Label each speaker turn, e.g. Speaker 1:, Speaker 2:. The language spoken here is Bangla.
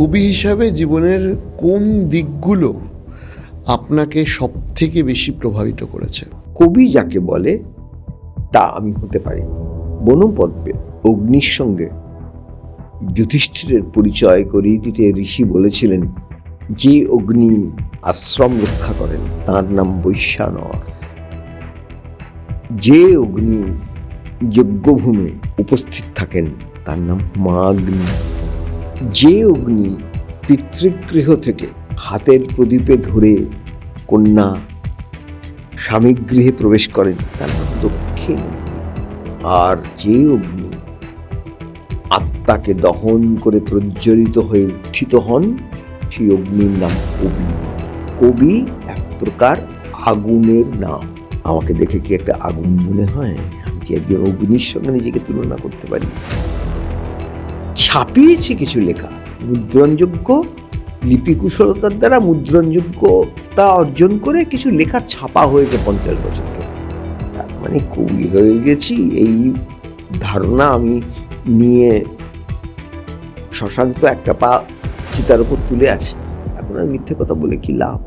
Speaker 1: কবি হিসাবে জীবনের কোন দিকগুলো আপনাকে সব থেকে বেশি প্রভাবিত করেছে?
Speaker 2: কবি যাকে বলে, তা আমি হতে পারিনি। বনপর্বে অগ্নির সঙ্গে যুধিষ্ঠিরের পরিচয় করিয়ে দিতে ঋষি বলেছিলেন, যে অগ্নি আশ্রম রক্ষা করেন, তার নাম বৈশ্যানর। যে অগ্নি যজ্ঞভূমে উপস্থিত থাকেন, তার নাম মাগ্নি। যে অগ্নি পিতৃগৃহ থেকে হাতের প্রদীপে ধরে কন্যা স্বামী গৃহে প্রবেশ করেন, তার দক্ষিণ। আর যে অগ্নি আত্মাকে দহন করে প্রজ্বলিত হয়ে উত্থিত হন, সেই অগ্নির নাম কবি। কবি এক প্রকার আগুনের নাম। আমাকে দেখে কি একটা আগুন মনে হয়? আমি কি একজন অগ্নির সঙ্গে নিজেকে তুলনা করতে পারি? ছাপিয়েছি কিছু লেখা। মুদ্রণযোগ্য লিপি কুশলতার দ্বারা মুদ্রণযোগ্যতা অর্জন করে কিছু লেখা ছাপা হয়েছে পঞ্চাশ বছর ধরে। তার মানে কবি হয়ে গেছি। এই ধারণা আমি নিয়ে শশাঙ্ক একটা পা চিতার উপর তুলে আছে। এখন আর মিথ্যে কথা বলে কি লাভ?